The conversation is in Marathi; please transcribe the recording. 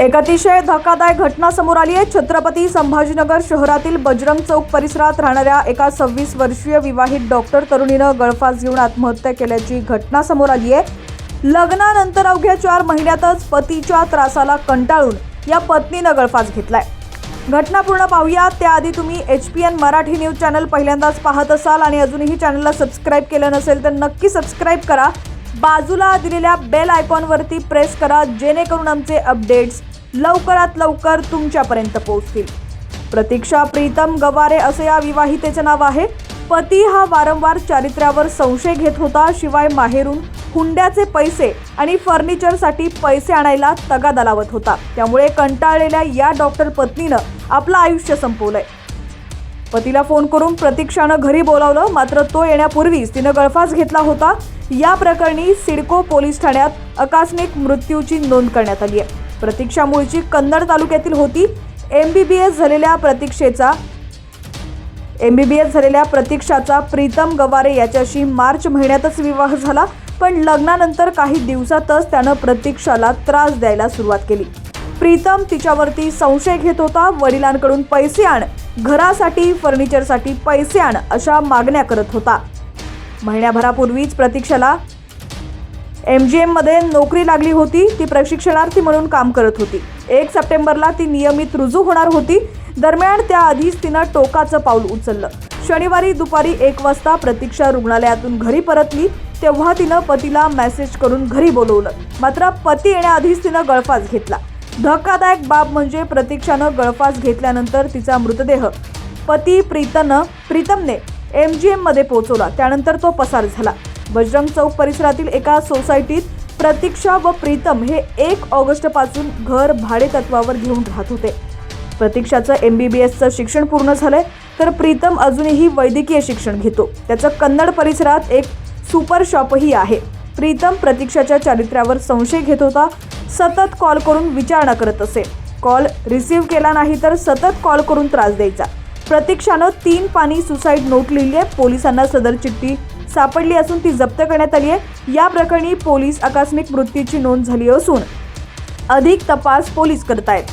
एक अतिशय धक्कादायक घटना समोर आली आहे. छत्रपती संभाजीनगर शहरातील बजरंग चौक परिसरात राहणाऱ्या एका सव्वीस वर्षीय विवाहित डॉक्टर तरुणीनं गळफास घेऊन आत्महत्या केल्याची घटना समोर आली आहे. लग्नानंतर अवघ्या चार महिन्यातच पतीच्या त्रासाला कंटाळून या पत्नीनं गळफास घेतलाय. घटना पूर्ण पाहूया. त्याआधी तुम्ही H P N Marathi news channel पहिल्यांदाच पाहत असाल आणि अजूनही चॅनलला सबस्क्राईब केलं नसेल तर नक्की सबस्क्राईब करा. बाजूला दिलेल्या बेल आयकॉनवरती प्रेस करा जेणेकरून आमचे अपडेट्स लवकरात लवकर तुमच्यापर्यंत पोहोचतील. प्रतीक्षा प्रीतम गवारे असे या विवाहितेचे नाव आहे. पती हा वारंवार चारित्र्यावर संशय घेत होता शिवाय माहेरून हुंड्याचे पैसे आणि फर्निचरसाठी पैसे आणायला तगादा लावत होता. त्यामुळे कंटाळलेल्या या डॉक्टर पत्नीनं आपलं आयुष्य संपवलंय. पतीला फोन करून प्रतीक्षानं घरी बोलावलं. मात्र तो येण्यापूर्वीच तिनं गळफास घेतला होता. या प्रकरणी सिडको पोलीस ठाण्यात आकस्मिक मृत्यूची नोंद करण्यात आली आहे. प्रतीक्षा मूळची कन्नड तालुक्यातील होती. एम बी बी एस झालेल्या प्रतीक्षेचा एम बी बी एस झालेल्या प्रतीक्षाचा प्रीतम गवारे याच्याशी मार्च महिन्यातच विवाह झाला. पण लग्नानंतर काही दिवसातच त्यानं प्रतीक्षाला त्रास द्यायला सुरुवात केली. प्रीतम तिच्यावरती संशय घेत होता. वडिलांकडून पैसे आण घरासाठी फर्निचरसाठी पैसे आण अशा मागण्या करत होता. महिन्याभरापूर्वीच प्रतीक्षाला एम जी एममध्ये नोकरी लागली होती. ती प्रशिक्षणार्थी म्हणून काम करत होती. एक सप्टेंबरला ती नियमित रुजू होणार होती. दरम्यान त्याआधीच तिनं टोकाचं पाऊल उचललं. शनिवारी दुपारी एक वाजता प्रतीक्षा रुग्णालयातून घरी परतली. तेव्हा तिनं पतीला मेसेज करून घरी बोलवलं. मात्र पती येण्याआधीच तिनं गळफास घेतला. धक्कादायक बाब म्हणजे प्रतीक्षानं गळफास घेतल्यानंतर तिचा मृतदेह. पती प्रीतनं प्रीतमने एम जी एममध्ये पोहोचवला. त्यानंतर तो पसार झाला. बजरंग चौक परिसरातील एका सोसायटीत प्रतीक्षा व प्रीतम हे एक ऑगस्टपासून घर भाडे तत्वावर घेऊन राहत होते. प्रतीक्षाचं एम बी बी एसचं शिक्षण पूर्ण झालंय तर प्रीतम अजूनही वैद्यकीय शिक्षण घेतो. त्याचं कन्नड परिसरात एक सुपर शॉपही आहे. प्रीतम प्रतीक्षाच्या चारित्र्यावर संशय घेत होता सतत कॉल करून विचारणा करत असे. कॉल रिसीव्ह केला नाही तर सतत कॉल करून त्रास द्यायचा. प्रतीक्षानं तीन पाणी सुसाईड नोट लिहिली आहे पोलिसांना सदर चिठ्ठी सापडली असून ती जप्त करण्यात आली आहे. या प्रकरणी पोलीस आकस्मिक मृत्यूची नोंद झाली असून अधिक तपास पोलीस करतायत.